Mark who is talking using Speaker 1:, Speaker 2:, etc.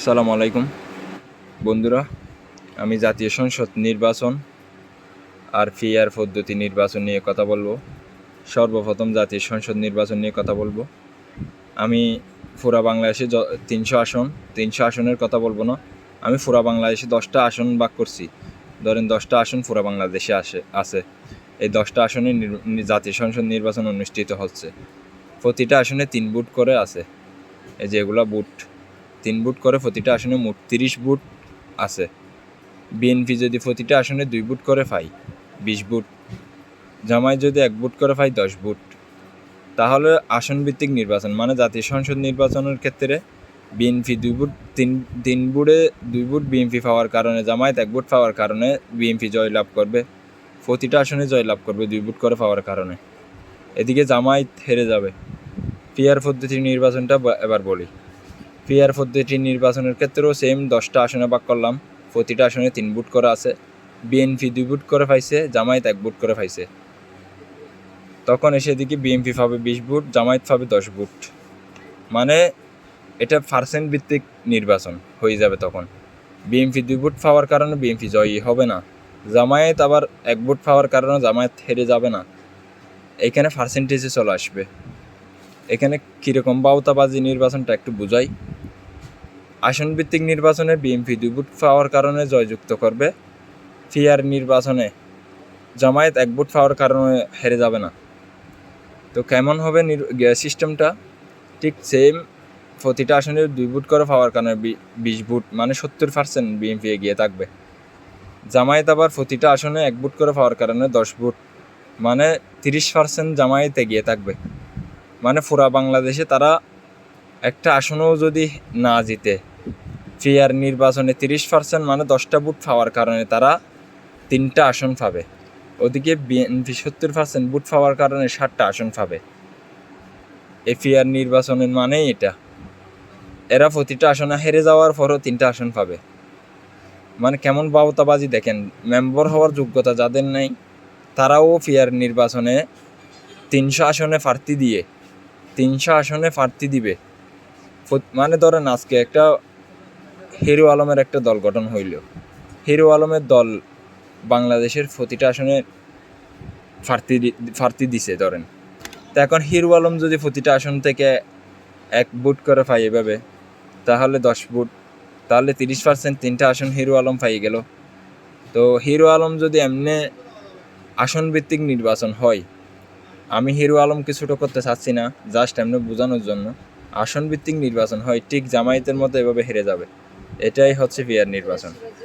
Speaker 1: আসসালামু আলাইকুম। বন্ধুরা, আমি জাতীয় সংসদ নির্বাচন আর ফিয়ার পদ্ধতি নির্বাচন নিয়ে কথা বলব। সর্বপ্রথম জাতীয় সংসদ নির্বাচন নিয়ে কথা বলব। আমি ফুরা বাংলাদেশে তিনশো আসন, তিনশো আসনের কথা বলব না। আমি ফুরা বাংলাদেশে দশটা আসন ভাগ করছি। ধরেন দশটা আসন পুরা বাংলাদেশে আসে, আছে। এই দশটা আসনে জাতীয় সংসদ নির্বাচন অনুষ্ঠিত হচ্ছে। প্রতিটা আসনে তিন বুট করে আছে। এই যেগুলো বুট তিন বুট করে, প্রতিটা আসনে মোট তিরিশ বুট আছে। বিএনপি যদি প্রতিটা আসনে দুই বুট করে পাই বিশ বুট। জামাই যদি এক বুট করে পাই দশ বুট। তাহলে আসন ভিত্তিক নির্বাচন মানে জাতীয় সংসদ নির্বাচনের ক্ষেত্রে বিএনপি দুই বুট, তিন তিন বুটে দুই বুট বিএনপি পাওয়ার কারণে, জামায়াত এক বুট পাওয়ার কারণে বিএনপি জয়লাভ করবে। প্রতিটা আসনে জয়লাভ করবে দুই বুট করে পাওয়ার কারণে। এদিকে জামায়াত হেরে যাবে। পিয়ার পদ্ধতির নির্বাচনটা এবার বলি। পিয়ার পদ্ধতির নির্বাচনের ক্ষেত্রেও সেম দশটা আসনে ভাগ করলাম। প্রতিটা আসনে তিন বুট করা আছে। বিএনপি দুই বুট করে পাইছে, জামায়াত এক বুট করে পাইছে। তখন এসে দেখি বিএনপি পাবে বিশ বুট জামায়াত পাবে দশ বুট মানে এটা পার্সেন্ট ভিত্তিক নির্বাচন হয়ে যাবে তখন। বিএনপি দুই বুট পাওয়ার কারণে বিএনপি জয়ী হবে না। জামায়াত আবার এক বুট পাওয়ার কারণে জামায়াত হেরে যাবে না। এখানে পার্সেন্টেজে চলে আসবে। এখানে কীরকম বাউতাবাজি নির্বাচনটা একটু বুঝাই। আসন ভিত্তিক নির্বাচনে বিএনপি দুই ভোট পাওয়ার কারণে জয়যুক্ত করবে। ফিয়ার নির্বাচনে জামায়াত এক ভোট পাওয়ার কারণে হেরে যাবে না। তো কেমন হবে সিস্টেমটা? ঠিক সেম প্রতিটা আসনে দুই ভোট করে পাওয়ার কারণে বিশ ভোট মানে সত্তর পার্সেন্ট বিএনপি এগিয়ে থাকবে। জামায়াত আবার প্রতিটা আসনে এক ভোট করে পাওয়ার কারণে দশ ভোট মানে তিরিশ পার্সেন্ট জামায়াত এগিয়ে থাকবে। মানে পুরা বাংলাদেশে তারা একটা আসনও যদি না জিতে, ফিয়ার নির্বাচনে তিরিশ পার্সেন্ট মানে দশটা বুট পাওয়ার কারণে তারা তিনটা আসন পাবে। ওদিকে বিএনপি সত্তর পার্সেন্ট বুট পাওয়ার কারণে ষাটটা আসন পাবে। এই ফিয়ার নির্বাচনের মানেই এটা। এরা প্রতিটা আসনে হেরে যাওয়ার পরও তিনটা আসন পাবে। মানে কেমন বাবতাবাজি দেখেন, মেম্বার হওয়ার যোগ্যতা যাদের নেই, তারাও ফিয়ার নির্বাচনে তিনশো আসনে প্রার্থী দিয়ে, তিনশো আসনে প্রার্থী দিবে। মানে ধরেন আজকে একটা হিরো আলমের একটা দল গঠন হইল। হিরো আলমের দল বাংলাদেশের প্রতিটা আসনে দি- প্রার্থী দিছে ধরেন। তো এখন হিরো আলম যদি প্রতিটা আসন থেকে এক বুট করে পাই এভাবে, তাহলে দশ বুট তাহলে তিরিশ পার্সেন্ট তিনটা আসন হিরো আলম পাই গেল। তো হিরো আলম যদি এমনি আসন ভিত্তিক নির্বাচন হয়, আমি হিরো আলমকে ছোটো করতে চাচ্ছি না, জাস্ট এমনি বোঝানোর জন্য। আসন ভিত্তিক নির্বাচন হয় ঠিক জামায়াতের মতো এভাবে হেরে যাবে। এটাই হচ্ছে বিয়ার নির্বাচন।